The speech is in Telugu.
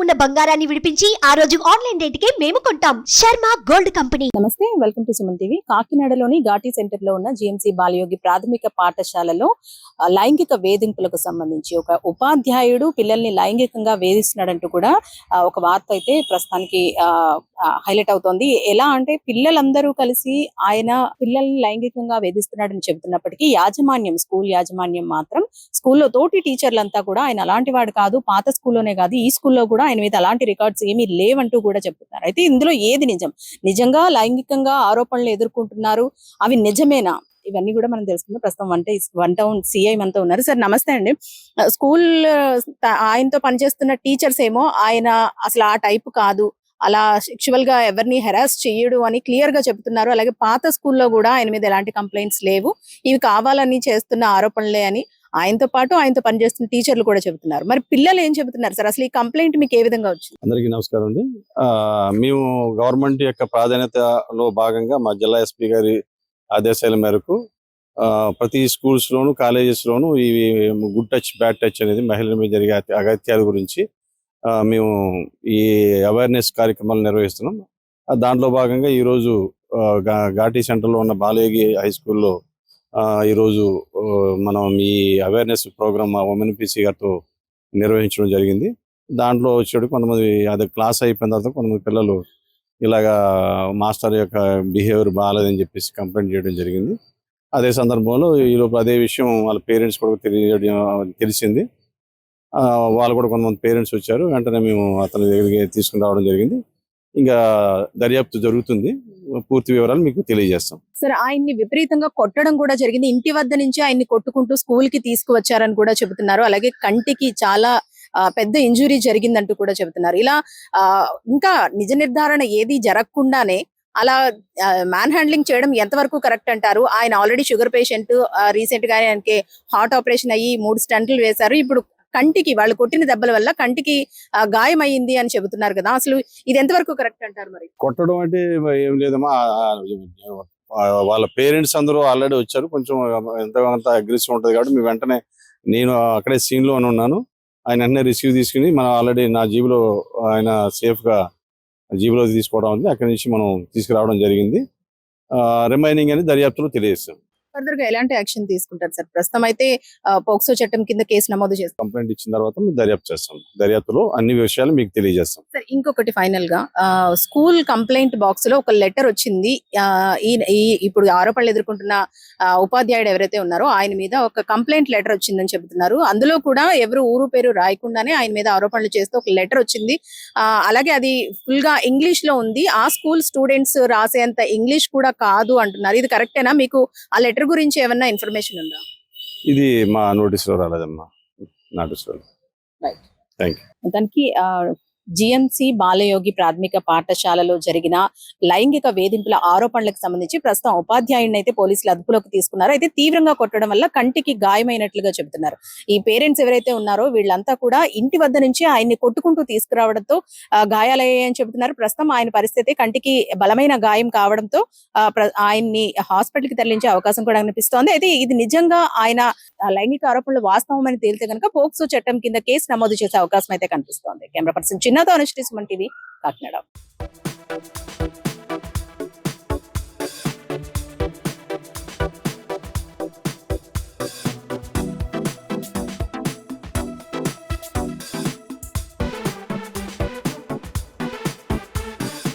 ఉన్న బంగారాన్ని విడిపించి ఆ రోజు ఆన్లైన్ రేటుకే మేము కొంటాం. Sharma gold company. నమస్తే వెల్కమ్ టు సుమన్ టీవీ. కాకినాడలోని ఘాటీ సెంటర్లో ఉన్న జిఎంసి బాలయోగి ప్రాథమిక పాఠశాలలో లైంగిక వేధింపులకు సంబంధించి ఒక ఉపాధ్యాయుడు పిల్లల్ని లైంగికంగా వేధిస్తున్నాడంటూ కూడా ఒక వార్త అయితే ప్రస్తుతానికి హైలైట్ అవుతోంది. ఎలా అంటే పిల్లలందరూ కలిసి ఆయన పిల్లల్ని లైంగికంగా వేధిస్తున్నాడని చెబుతున్నప్పటికీ యాజమాన్యం స్కూల్ యాజమాన్యం మాత్రం స్కూల్లో తోటి టీచర్లంతా కూడా ఆయన అలాంటి వాడు కాదు పాత స్కూల్లోనే కాదు ఈ స్కూల్లో కూడా ఆయన మీద అలాంటి రికార్డ్స్ ఏమీ లేవంటూ కూడా చెప్తున్నారు. అయితే ఇందులో ఏది నిజం? నిజంగా లైంగికంగా ఆరోపణలు ఎదుర్కొంటున్నారు? అవి నిజమేనా? ఇవన్నీ కూడా మనం తెలుసుకుందాం. ప్రస్తుతం వన్ టై వన్ టౌన్ సిఐ మనతో ఉన్నారు. సార్ నమస్తే అండి. స్కూల్ ఆయనతో పనిచేస్తున్న టీచర్స్ ఏమో ఆయన అసలు ఆ టైప్ కాదు. అలా సెక్షువల్గా ఎవరిని హెరాస్ చేయడు అని క్లియర్గా చెప్తున్నారు. అలాగే పాత స్కూల్లో కూడా ఆయన మీద ఎలాంటి కంప్లైంట్స్ లేవు. ఇవి కావాలని చేస్తున్న ఆరోపణలే అని ఆయనతో పాటు ఆయనతో పనిచేస్తున్న టీచర్లు కూడా చెబుతున్నారు. మరి పిల్లలు ఏం చెబుతున్నారు సార్? అసలు ఈ కంప్లైంట్ మీకు ఏ విధంగా వచ్చింది? అందరికీ నమస్కారం అండి. ఆ, మేము గవర్నమెంట్ యొక్క ప్రాధాన్యతలో భాగంగా మా జిల్లా ఎస్పీ గారి ఆదేశాల మేరకు ఆ, ప్రతి స్కూల్స్ లోను కాలేజెస్ లోను ఈ గుడ్ టచ్ బ్యాడ్ టచ్ అనేది మహిళల మీద జరిగే అగత్యాల గురించి ఆ, మేము ఈ అవేర్నెస్ కార్యక్రమాలు నిర్వహిస్తున్నాం. దాంట్లో భాగంగా ఈరోజు ఆ, ఘా- ఘాటీ సెంటర్లో ఉన్న బాలయోగి హై స్కూల్లో ఆ, ఈరోజు మనం ఈ అవేర్నెస్ ప్రోగ్రామ్ ఉమెన్ పిసి గారితో నిర్వహించడం జరిగింది. దాంట్లో వచ్చేటి కొంతమంది అది క్లాస్ అయిపోయిన తర్వాత కొంతమంది పిల్లలు ఇలాగా మాస్టర్ యొక్క బిహేవియర్ బాగాలేదని చెప్పేసి కంప్లైంట్ చేయడం జరిగింది. అదే సందర్భంలో ఈలోపు అదే విషయం వాళ్ళ పేరెంట్స్ కూడా తెలియడం తెలిసింది. ఆ, వాళ్ళు కూడా కొంతమంది పేరెంట్స్ వచ్చారు. వెంటనే మేము అతని దగ్గరికి తీసుకుని రావడం జరిగింది. ఇంకా దర్యాప్తు జరుగుతుంది. పూర్తి వివరాలు మీకు తెలియజేస్తాం. సార్ ఆయన్ని విపరీతంగా కొట్టడం కూడా జరిగింది. ఇంటి వద్ద నుంచి ఆయన్ని కొట్టుకుంటూ స్కూల్కి తీసుకువచ్చారని కూడా చెబుతున్నారు. అలాగే కంటికి చాలా పెద్ద ఇంజురీ జరిగిందంటూ కూడా చెబుతున్నారు. ఇలా ఆ, ఇంకా నిజ నిర్ధారణ ఏది జరగకుండానే అలా మ్యాన్ హ్యాండ్లింగ్ చేయడం ఎంతవరకు కరెక్ట్ అంటారు? ఆయన ఆల్రెడీ షుగర్ పేషెంట్ రీసెంట్గా ఆయనకి హార్ట్ ఆపరేషన్ అయ్యి మూడు స్టంట్లు వేశారు. ఇప్పుడు కంటికి వాళ్ళు కొట్టిన దెబ్బల వల్ల కంటికి గాయం అయింది అని చెబుతున్నారు కదా. అసలు ఇది ఎంతవరకు కరెక్ట్ అంటారు మరి? కొట్టడం అంటే ఏం లేదమ్మా. వాళ్ళ పేరెంట్స్ అందరూ ఆల్రెడీ వచ్చారు. కొంచెం ఎంత అంత అగ్రెసివ్ ఉంటుంది కాబట్టి మీ వెంటనే నేను అక్కడే సీన్లో ఉన్నాను. ఆయన వెంటనే రిసీవ్ తీసుకుని మనం ఆల్రెడీ నా జీబులో ఆయన సేఫ్గా జీబులో తీసుకోవడం ఉంది. అక్కడి నుంచి మనం తీసుకురావడం జరిగింది. రిమైనింగ్ అని దర్యాప్తులో తెలియజేస్తాం. ఫర్దర్గా ఎలాంటి యాక్షన్ తీసుకుంటారు సార్? ప్రస్తుతం అయితే పోక్సో చట్టం కింద కేసు నమోదు చేస్తారు కంప్లైంట్ ఇచ్చిన తర్వాత మేము దర్యాప్తు చేస్తాం. దర్యాప్తులో అన్ని విషయాలు మీకు తెలియజేస్తాం. సార్ ఇంకొకటి ఫైనల్గా స్కూల్ కంప్లైంట్ బాక్స్లో ఒక లెటర్ వచ్చింది. ఈ ఇప్పుడు ఆరోపణలు ఎదుర్కొంటున్న ఉపాధ్యాయుడు ఎవరైతే ఉన్నారో ఆయన మీద ఒక కంప్లైంట్ లెటర్ వచ్చిందని చెబుతున్నారు. అందులో కూడా ఎవరు ఊరు పేరు రాయకుండానే ఆయన మీద ఆరోపణలు చేస్తూ ఒక లెటర్ వచ్చింది. అలాగే అది ఫుల్గా ఇంగ్లీష్లో ఉంది. ఆ స్కూల్ స్టూడెంట్స్ రాసేంత ఇంగ్లీష్ కూడా కాదు అంటున్నారు. ఇది కరెక్టేనా? మీకు ఆ లెటర్ గురించి ఏమన్నా ఇన్ఫర్మేషన్ ఉందా? ఇది మా నోటీసులో రాలేదమ్మా. నోటీసులో మొత్తానికి జిఎంసి బాలయోగి ప్రాథమిక పాఠశాలలో జరిగిన లైంగిక వేధింపుల ఆరోపణలకు సంబంధించి ప్రస్తుతం ఉపాధ్యాయుడిని అయితే పోలీసులు అదుపులోకి తీసుకున్నారు. అయితే తీవ్రంగా కొట్టడం వల్ల కంటికి గాయమైనట్లుగా చెబుతున్నారు. ఈ పేరెంట్స్ ఎవరైతే ఉన్నారో వీళ్ళంతా కూడా ఇంటి వద్ద నుంచి ఆయన్ని కొట్టుకుంటూ తీసుకురావడంతో ఆ, గాయాలయ్యాయని చెబుతున్నారు. ప్రస్తుతం ఆయన పరిస్థితి కంటికి బలమైన గాయం కావడంతో ఆయన్ని హాస్పిటల్కి తరలించే అవకాశం కూడా కనిపిస్తోంది. అయితే ఇది నిజంగా ఆయన లైంగిక ఆరోపణలు వాస్తవమని తేలితే కనుక పోక్సో చట్టం కింద కేసు నమోదు చేసే అవకాశం అయితే కనిపిస్తోంది. కెమెరా పర్సన్ చిన్నతో అనుష్ఠి కాకినాడ.